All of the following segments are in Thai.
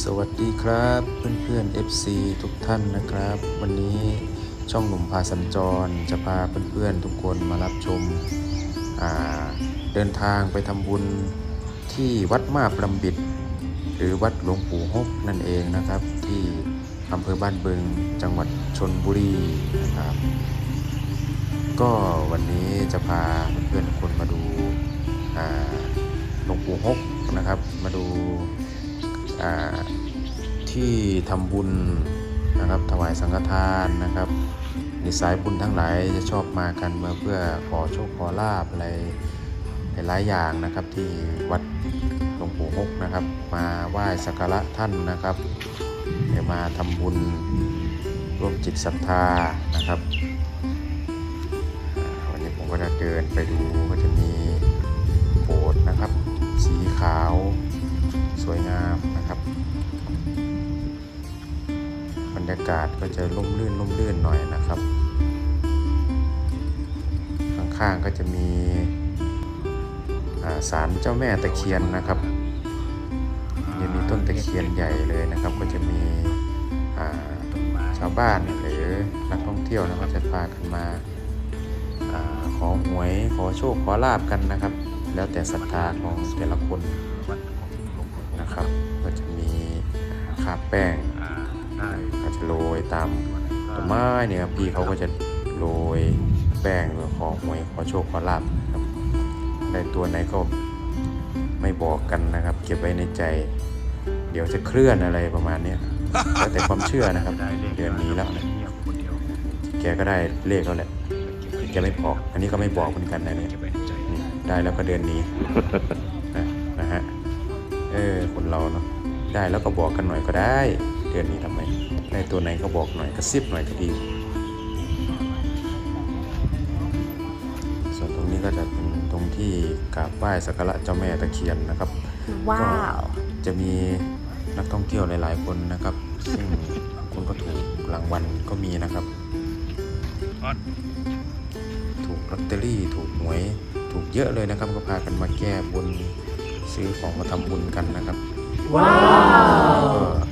สวัสดีครับเพื่อนๆ FC ทุกท่านนะครับ วันนี้ช่องหนุ่มพาสัญจรจะพาเพื่อนๆทุกคนมารับชม เดินทางไปทำบุญที่วัดมาบลำบิด หรือวัดหลวงปู่ฮกนั่นเองนะครับ ที่อำเภอบ้านบึงจังหวัดชนบุรีนะครับ ก็วันนี้จะพาเพื่อนๆคนมาดูหลวงปู่ฮกนะครับ มาดู ที่ทำบุญนะครับถวายสังฆทานนะครับในสายบุญทั้งหลายจะชอบมากันมาเพื่อขอโชคขอลาบอะไรหลายอย่างนะครับที่วัดหลวงปู่ฮกนะครับ มาไหว้สักการะท่านนะครับเดี๋ยวมาทำบุญร่วมจิตศรัทธานะครับ รรยากาศก็จะร่มรื่นร่มรื่นหน่อยนะครับ ข้างๆก็จะมีศาลเจ้าแม่ตะเคียนนะครับจะมีต้นตะเคียนใหญ่เลยนะครับ ก็จะมีชาวบ้านหรือนักท่องเที่ยวนะก็จะพากันมาอขอหวยขอโชคขอลาบกันนะครับ แล้วแต่ศรัทธาของแต่ละคนนะครับ ก็จะมีคราแป้ง ก็จะโรยตามต้นไม้เนี่ยครับพี่เขาก็จะโรยแป้งหรือขอหวยขอโชคขอลาบครับได้ตัวไหนก็ไม่บอกกันนะครับ เก็บไว้ในใจ เดี๋ยวจะเคลื่อนอะไรประมาณเนี้ยแล้วแต่ความเชื่อนะครับ เดือนนี้แล้วนะแกก็ได้เลขแล้วแหละแกไม่บอก อันนี้ก็ไม่บอกเหมือนกันนะเนี่ยได้แล้วก็เดือนนี้นะนะฮะเออคนเราเนาะได้แล้วก็บอกกันหน่อยก็ได้ เดือนนี้ทำไมได้ตัวไหนก็บอกหน่อยกระซิบหน่อยก็ดี ส่วนตรงนี้ก็จะเป็นตรงที่กราบไหว้สักการะเจ้าแม่ตะเคียนนะครับว้าวจะมีนักท่องเที่ยวหลาย ๆ คนนะครับ ซึ่งคนก็ถูกรางวัลก็มีนะครับ ถูกลอตเตอรี่ถูกหวยถูกเยอะเลยนะครับ ก็พากันมาแก้บนซื้อของมาทำบุญกันนะครับ ว้าวก็ไม่เค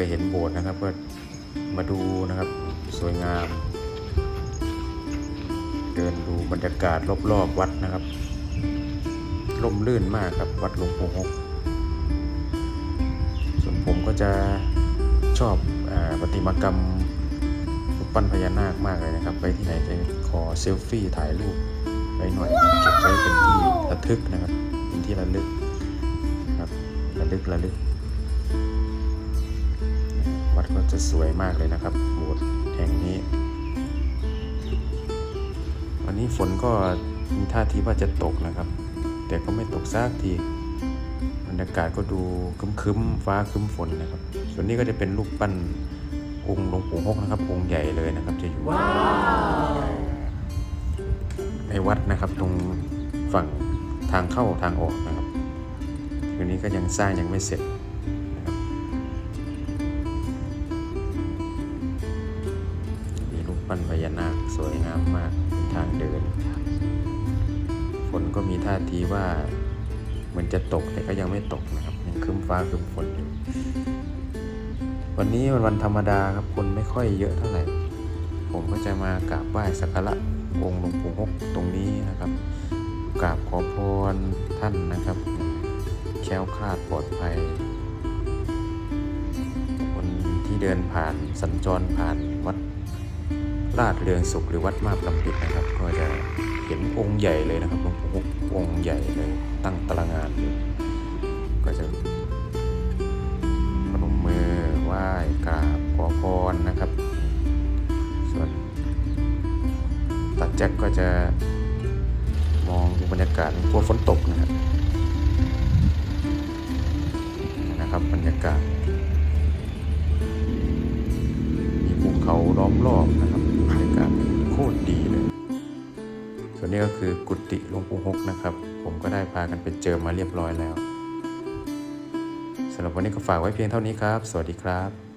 ยเห็นโบสถ์นะครับก็มาดูนะครับสวยงาม เดินดูบรรยากาศรอบๆวัดนะครับร่มรื่นมากครับวัดหลวงปู่ฮกส่วนผมก็จะชอบอประติมากรรมรูปปั้นพญานาคมากเลยนะครับ ไปที่ไหนจะขอเซลฟี่ถ่ายรูปไว้หน่อยเก็บไว้เป็นที่ระทึกนะครับ เป็นที่ระลึกครับระลึกระลึก วัดก็จะสวยมากเลยนะครับโบสถ์แห่งนี้ วันนี้ฝนก็มีท่าทีว่าจะตกนะครับ แต่ก็ไม่ตกซากทีบรรยากาศก็ดูครึ้มๆฟ้าครึ้มฝนนะครับ ส่วนนี้ก็จะเป็นรูปปั้นองค์หลวงปู่ฮกนะครับ องค์ใหญ่เลยนะครับ จะอยู่ในวัดนะครับ ตรงฝั่งทางเข้าทางออกนะครับคืนนี้ก็ยังสร้างยังไม่เสร็จ ปั้นพญานาคสวยงามมากเป็นทางเดิน ฝนก็มีท่าทีว่าเหมือนจะตกแต่ก็ยังไม่ตกนะครับ ยังคึ้มฟ้าคึ้มฝนอยู่ วันนี้วันวันธรรมดาครับคนไม่ค่อยเยอะเท่าไหร่ ผมก็จะมากราบไหว้สักการะองค์หลวงปู่ฮกตรงนี้นะครับกราบขอพรท่านนะครับ แคล้วคลาดปลอดภัย คนที่เดินผ่านสัญจรผ่านวัด ลาดเรืองสุขหรือวัดมาบลำปิดนะครับ ก็จะเห็นองค์ใหญ่เลยนะครับหลวงปู่องค์ใหญ่เลยตั้งตระงานอยู่ก็จะพนมมือไหว้กราบขอพรนะครับ ส่วนตัดแจ็คก็จะมองดูบรรยากาศกลัวฝนตกนะครับนะครับ บรรยากาศ มีภูเขาล้อมรอบนะ ส่วนนี้ก็คือกุฏิหลวงปู่ฮกนะครับ ผมก็ได้พากันไปเจอมาเรียบร้อยแล้วสำหรับวันนี้ก็ฝากไว้เพียงเท่านี้ครับ สวัสดีครับ